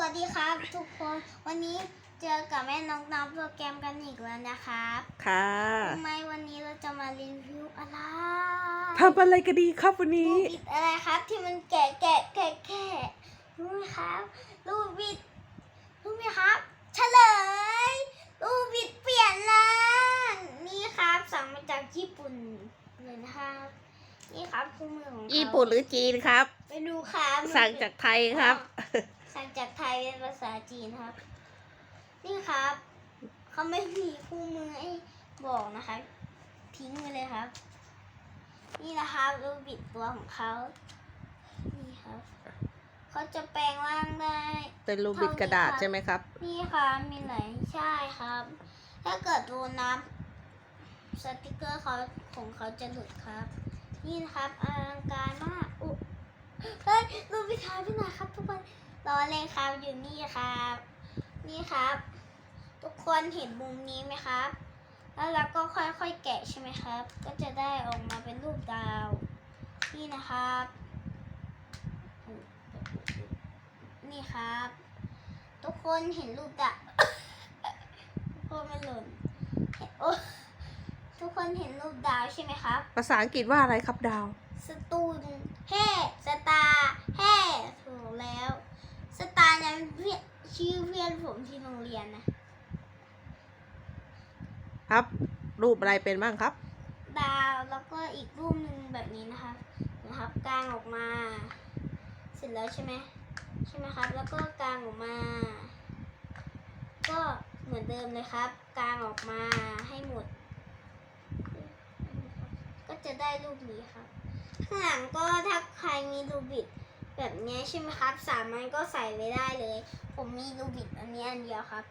วัสดีครับทุกคนวันนี้เจอกับแม่น้องน้ำโปรแกรมกันอีกแล้วนะครับค่ะทำไมวันนี้เราจะมารีวิวอะไรทำอะไรกันดีครับวันลูนี้กบิดอะไรครับที่มันแกะแกะแกะแกะรู้ไหมครับลูกบิดรู้ไหมครับเฉลยลูกบิดเปลี่ยนร่างนี่ครับสั่งมาจากญี่ปุ่นเลยนะครับนี่ครับคู่มือของเขาญี่ปุ่นหรือจีนครับ ไปดูครับ สั่งจากไทยครับ สั่งจากไทยเป็นภาษาจีนครับ นี่ครับ เขาไม่มีคู่มือให้บอกนะคะทิ้งไปเลยครับ นี่นะครับรูปบิดตัวของเขา นี่ครับ เขาจะแปลงร่างได้ เป็นรูปบิดกระดาษใช่ไหมครับ นี่ค่ะมีหลายใช่ครับ ถ้าเกิดโดนน้ำสติกเกอร์เขาของเขาจะหลุดครับ นี่นะครับอลังการมาก อุ๊ยเฮ้ยรูปพิธายพี่หน่อยครับทุกคน รอเลยครับอยู่นี่ครับ นี่ครับ ทุกคนเห็นมุมนี้ไหมครับ แล้วเราก็ค่อยๆแกะใช่ไหมครับ ก็จะได้ออกมาเป็นรูปดาว นี่นะครับ นี่ครับ ทุกคนเห็นรูปดาวทุกคนมันหล่นเห็นโอ๊ยทุกคนเห็นรูปดาวใช่ไหมครับ ภาษาอังกฤษว่าอะไรครับดาว สตูนแฮ่สตาร์แฮ่ถูกแล้ว สตาร์นั้นเพื่อนชื่ อเพื่อนผมที่โรงเรียนนะครับ รูปอะไรเป็นบ้างครับ ดาวแล้วก็อีกรูปหนึ่งแบบนี้นะคะนะครับกางออกมา เสร็จแล้วใช่ไหมใช่ไหมครับ แล้วก็กางออกมา ก็เหมือนเดิมเลยครับกางออกมาให้หมด ก็จะได้รูปนี้ครับข้างหลังก็ถ้าใครมีรูบิด แบบนี้ใช่ไหมครับ สามารถก็ใส่ไว้ได้เลย ผมมีรูบิดอันนี้อันเดียวครับ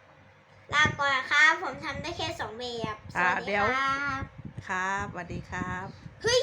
ลาก่อนครับ ผมทำได้แค่สองแบบสอ่าวัสเดี๋ดียวครับ ครับสวัสดีครับ เฮ้ย